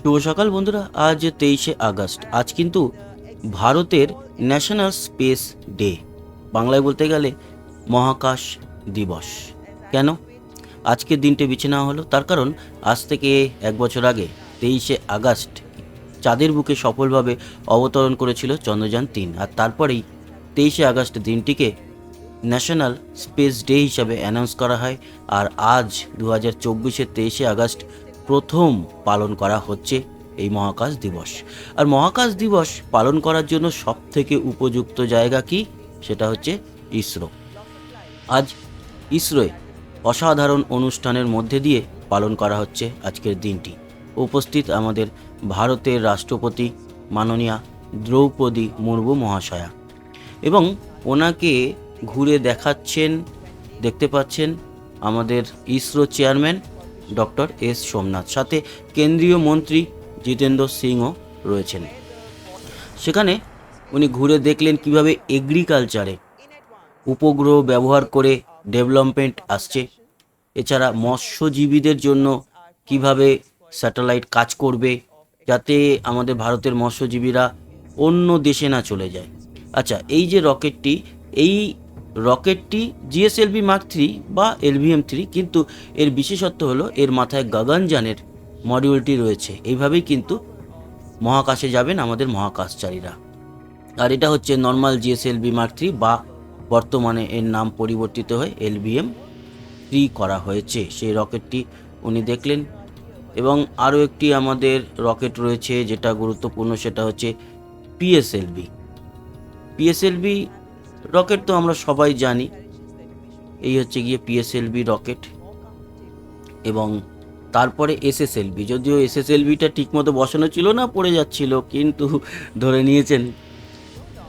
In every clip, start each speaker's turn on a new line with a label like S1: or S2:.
S1: শুভ সকাল বন্ধুরা, আজ তেইশে আগস্ট। আজ কিন্তু ভারতের ন্যাশনাল স্পেস ডে, বাংলায় বলতে গেলে মহাকাশ দিবস। কেন? আজকের দিনটি বেছে নেওয়া হলো, তার কারণ আজ থেকে এক বছর আগে, তেইশে আগস্ট, চাঁদের বুকে সফলভাবে অবতরণ করেছিল চন্দ্রযান তিন, আর তারপরেই তেইশে আগস্ট দিনটিকে ন্যাশনাল স্পেস ডে হিসাবে অ্যানাউন্স করা হয়, আর আজ দু হাজার চব্বিশের তেইশে আগস্ট প্রথম পালন করা হচ্ছে এই মহাকাশ দিবস। আর মহাকাশ দিবস পালন করার জন্য সবথেকে উপযুক্ত জায়গা কি? সেটা হচ্ছে ইসরো। আজ ইসরোয় অসাধারণ অনুষ্ঠানের মধ্যে দিয়ে পালন করা হচ্ছে আজকের দিনটি। উপস্থিত আমাদের ভারতের রাষ্ট্রপতি মাননীয়া দ্রৌপদী মুর্মু মহাশয়া। এবং ওনাকে ঘুরে দেখাচ্ছেন, দেখতে পাচ্ছেন আমাদের ISRO chairman doctor S Somnath, সাথে কেন্দ্রীয় মন্ত্রী জিতেন্দ্র সিংও রয়েছেন। সেখানে উনি ঘুরে দেখলেন কীভাবে এগ্রিকালচারে উপগ্রহ ব্যবহার করে ডেভেলপমেন্ট আসছে। এছাড়া মৎস্যজীবীদের জন্য কীভাবে স্যাটেলাইট কাজ করবে, যাতে আমাদের ভারতের মৎস্যজীবীরা অন্য দেশে না চলে যায়। আচ্ছা এই যে রকেটটি এই রকেটটি জিএসএলভি মার্ক থ্রি বা এলভিএম থ্রি কিন্তু এর বিশেষত্ব হলো এর মাথায় গগনযানের মডিউলটি রয়েছে। এইভাবেই কিন্তু মহাকাশে যাবেন আমাদের মহাকাশচারীরা। আর এটা হচ্ছে নর্মাল জিএসএলভি মার্ক থ্রি বা বর্তমানে এর নাম পরিবর্তিত হয়ে এলবিএম থ্রি করা হয়েছে। সেই রকেটটি উনি দেখলেন। এবং আরও একটি আমাদের রকেট রয়েছে যেটা গুরুত্বপূর্ণ, সেটা হচ্ছে পিএসএলভি পিএসএলভি রকেট তো আমরা সবাই জানি। এই হচ্ছে গিয়ে পিএসএলভি রকেট এবং তারপরে এসএসএলভি যদিও এসএসএলভিটা ঠিকমতো বসানো ছিল না, পড়ে যাচ্ছিল, কিন্তু ধরে নিয়েছেন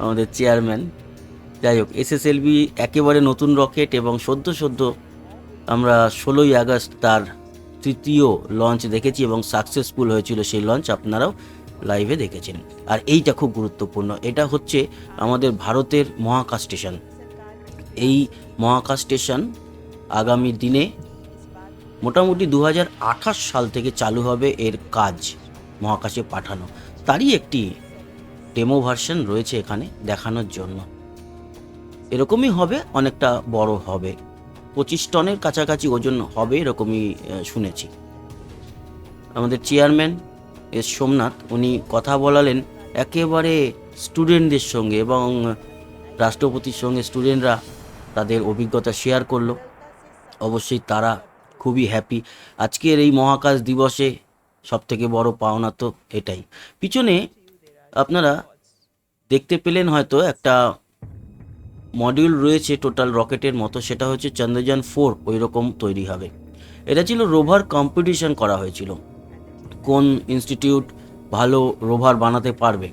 S1: আমাদের চেয়ারম্যান যাই হোক এসএসএলভি একেবারে নতুন রকেট এবং সদ্য সদ্য আমরা ষোলোই আগস্ট তার তৃতীয় লঞ্চ দেখেছি এবং সাকসেসফুল হয়েছিল সেই লঞ্চ আপনারাও লাইভে দেখেছেন। আর এইটা খুব গুরুত্বপূর্ণ, এটা হচ্ছে আমাদের ভারতের মহাকাশ স্টেশন। এই মহাকাশ স্টেশন আগামী দিনে মোটামুটি দু হাজার আঠাশ সাল থেকে চালু হবে এর কাজ, মহাকাশে পাঠানো। তারই একটি ডেমো ভার্সন রয়েছে এখানে দেখানোর জন্য। এরকমই হবে, অনেকটা বড় হবে। পঁচিশ টনের কাছাকাছি ওজন হবে এরকমই শুনেছি। আমাদের চেয়ারম্যান এস সোমনাথ, উনি কথা বলালেন একেবারে স্টুডেন্টদের সঙ্গে এবং রাষ্ট্রপতির সঙ্গে স্টুডেন্টরা তাদের অভিজ্ঞতা শেয়ার করল। অবশ্যই তারা খুবই হ্যাপি আজকের এই মহাকাশ দিবসে সবথেকে বড় পাওনা তো এটাই। পিছনে আপনারা দেখতে পেলেন হয়তো একটা মডিউল রয়েছে টোটাল রকেটের মতো, সেটা হচ্ছে চন্দ্রযান ফোর ওই রকম তৈরি হবে। এটা ছিল রোভার কম্পিটিশন করা হয়েছিল। কোন ইনস্টিটিউট ভালো রোভার বানাতে পারবে?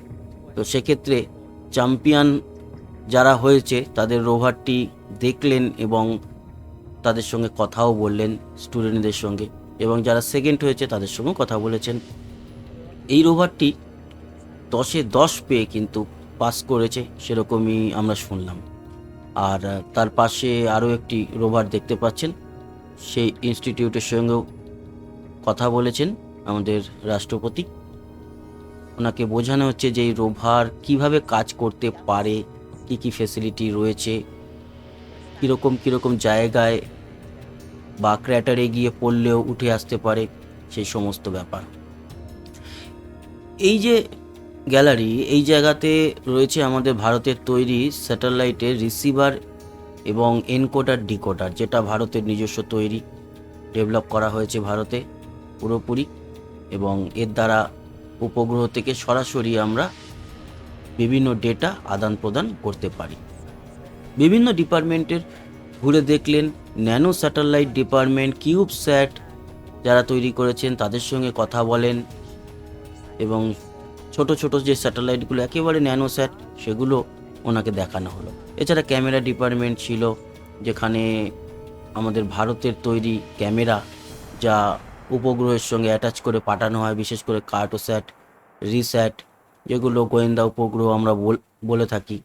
S1: তো সেক্ষেত্রে চ্যাম্পিয়ন যারা হয়েছে, তাদের রোভারটি দেখলেন এবং তাদের সঙ্গে কথাও বললেন স্টুডেন্টদের সঙ্গে এবং যারা সেকেন্ড হয়েছে, তাদের সঙ্গেও কথা বলেছেন। এই রোভারটি দশে দশ পেয়ে কিন্তু পাস করেছে, সেরকমই আমরা শুনলাম। আর তার পাশে আরও একটি রোভার দেখতে পাচ্ছেন, সেই ইনস্টিটিউটের সঙ্গেও কথা বলেছেন। আমাদের রাষ্ট্রপতি। ওনাকে বোঝানো হচ্ছে যে এই রোভার কীভাবে কাজ করতে পারে, কি কি ফেসিলিটি রয়েছে, কীরকম কীরকম জায়গায় বা ক্র্যাটারে গিয়ে পড়লেও উঠে আসতে পারে, সেই সমস্ত ব্যাপার। এই যে গ্যালারি এই জায়গাতে রয়েছে আমাদের ভারতের তৈরি স্যাটেলাইটের রিসিভার এবং এনকোডার ডিকোডার যেটা ভারতের নিজস্ব তৈরি ডেভেলপ করা হয়েছে ভারতে পুরোপুরি। এবং এর দ্বারা উপগ্রহ থেকে সরাসরি আমরা বিভিন্ন ডেটা আদান প্রদান করতে পারি। বিভিন্ন ডিপার্টমেন্টের ঘুরে দেখলেন, nano satellite department, cube sat যারা তৈরি করেছেন তাদের সঙ্গে কথা বলেন এবং ছোট ছোট যে স্যাটেলাইটগুলো একেবারে ন্যানো স্যাট সেগুলো ওনাকে দেখানো হলো। এছাড়া ক্যামেরা ডিপার্টমেন্ট ছিল, যেখানে আমাদের ভারতের তৈরি ক্যামেরা যা উপগ্রহের সঙ্গে অ্যাটাচ করে পাঠানো হয়, বিশেষ করে কার্টোস্যাট, রিস্যাট, যেগুলো গোয়েন্দা উপগ্রহ আমরা বল- থাকি।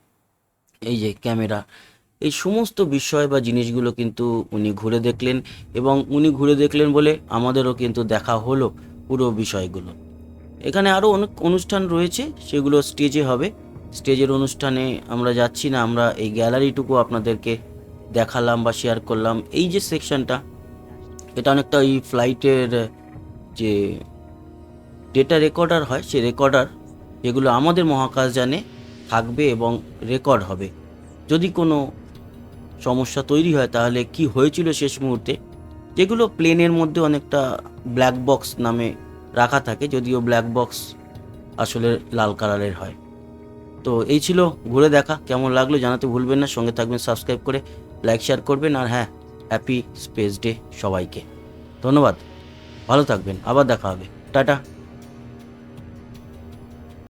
S1: এই যে ক্যামেরা, এই সমস্ত বিষয় বা জিনিসগুলো কিন্তু উনি ঘুরে দেখলেন এবং উনি ঘুরে দেখলেন বলে আমাদেরও কিন্তু দেখা হলো পুরো বিষয়গুলো। এখানে আরও অনেক অনুষ্ঠান রয়েছে, সেগুলো স্টেজে হবে। স্টেজের অনুষ্ঠানে আমরা যাচ্ছি না, আমরা এই গ্যালারিটুকু আপনাদেরকে দেখালাম বা শেয়ার করলাম। এই যে সেকশনটা এটা অনেকটা ওই ফ্লাইটের যে ডেটা রেকর্ডার হয় সে রেকর্ডার যেগুলো আমাদের মহাকাশযানে থাকবে এবং রেকর্ড হবে। যদি কোনো সমস্যা তৈরি হয়, তাহলে কি হয়েছিল শেষ মুহূর্তে? যেগুলো প্লেনের মধ্যে অনেকটা ব্ল্যাক বক্স নামে রাখা থাকে, যদিও ব্ল্যাক বক্স আসলে লাল কালারের হয়। তো এই ছিল, ঘুরে দেখা, কেমন লাগল জানাতে ভুলবেন না, সঙ্গে থাকবেন সাবস্ক্রাইব করে লাইক শেয়ার করবেন, আর হ্যাঁ হ্যাপি স্পেস ডে সবাইকে। ধন্যবাদ। ভালো থাকবেন। আবার দেখা হবে। টাটা।